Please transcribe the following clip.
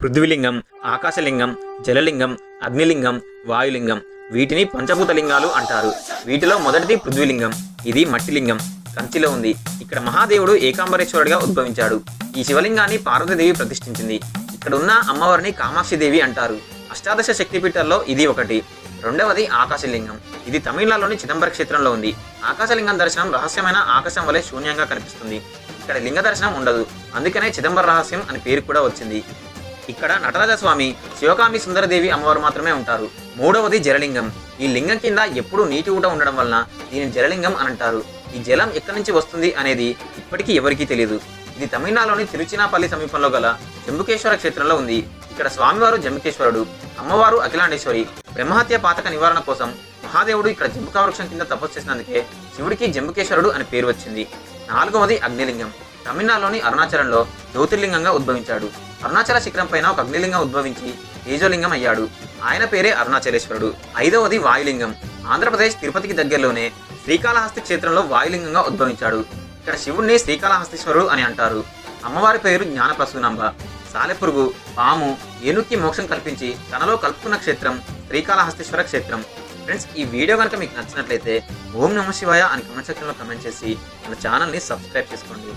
పృథ్వీలింగం ఆకాశలింగం జలలింగం అగ్నిలింగం వాయులింగం. వీటిని పంచభూత లింగాలు అంటారు. వీటిలో మొదటిది పృథ్వీలింగం ఇది మట్టిలింగం. కంచిలో ఉంది. ఇక్కడ మహాదేవుడు ఏకాంబరేశ్వరుడిగా ఉద్భవించాడు. ఈ శివలింగాన్ని పార్వతీదేవి ప్రతిష్ఠించింది. ఇక్కడ ఉన్న అమ్మవారిని కామాక్షిదేవి అంటారు. అష్టాదశ శక్తిపీఠాల్లో ఇది ఒకటి. రెండవది ఆకాశలింగం. ఇది తమిళనాడులోని చిదంబర క్షేత్రంలో ఉంది. ఆకాశలింగం దర్శనం రహస్యమైన ఆకాశం వలె శూన్యంగా కనిపిస్తుంది. ఇక్కడ లింగ దర్శనం ఉండదు. అందుకనే చిదంబర రహస్యం అని పేరు కూడా వచ్చింది. ఇక్కడ నటరాజ స్వామి శివకామి సుందరదేవి అమ్మవారు మాత్రమే ఉంటారు. మూడవది జలలింగం. ఈ లింగం కింద ఎప్పుడూ నీటి ఊట ఉండడం వలన దీనిని జలలింగం అని అంటారు ఈ జలం ఎక్కడి నుంచి వస్తుంది అనేది ఇప్పటికీ ఎవరికీ తెలియదు ఇది తమిళనాడులోని తిరుచినాపల్లి సమీపంలో గల జంబుకేశ్వర క్షేత్రంలో ఉంది. ఇక్కడ స్వామివారు జంబుకేశ్వరుడు అమ్మవారు అఖిలాండేశ్వరి బ్రహ్మహత్య పాతక నివారణ కోసం మహాదేవుడు ఇక్కడ జంబుకా వృక్షం కింద తపస్సు చేసినందుకే శివుడికి జంబుకేశ్వరుడు అని పేరు వచ్చింది. నాలుగవది అగ్నిలింగం. తమిళనాడులోని అరుణాచలంలో జ్యోతిర్లింగంగా ఉద్భవించాడు. అరుణాచల శిఖరం పైన ఒక అగ్నిలింగం ఉద్భవించి తేజోలింగం అయ్యాడు. ఆయన పేరే అరుణాచలేశ్వరుడు. ఐదవది వాయులింగం. ఆంధ్రప్రదేశ్ తిరుపతికి దగ్గరలోనే శ్రీకాళహస్తి క్షేత్రంలో వాయులింగంగా ఉద్భవించాడు. ఇక్కడ శివుణ్ణి శ్రీకాళహస్తీశ్వరుడు అని అంటారు. అమ్మవారి పేరు జ్ఞానప్రసూనంబ సాలెపురుగు పాము ఏనుక్కి మోక్షం కల్పించి తనలో కలుపుకున్న క్షేత్రం శ్రీకాళహస్తీశ్వర క్షేత్రం. ఫ్రెండ్స్ ఈ వీడియో కనుక మీకు నచ్చినట్లయితే ఓం నమ శివాయ అని కమెంట్ సెక్షన్లో కమెంట్ చేసి మన ఛానల్ని సబ్స్క్రైబ్ చేసుకోండి.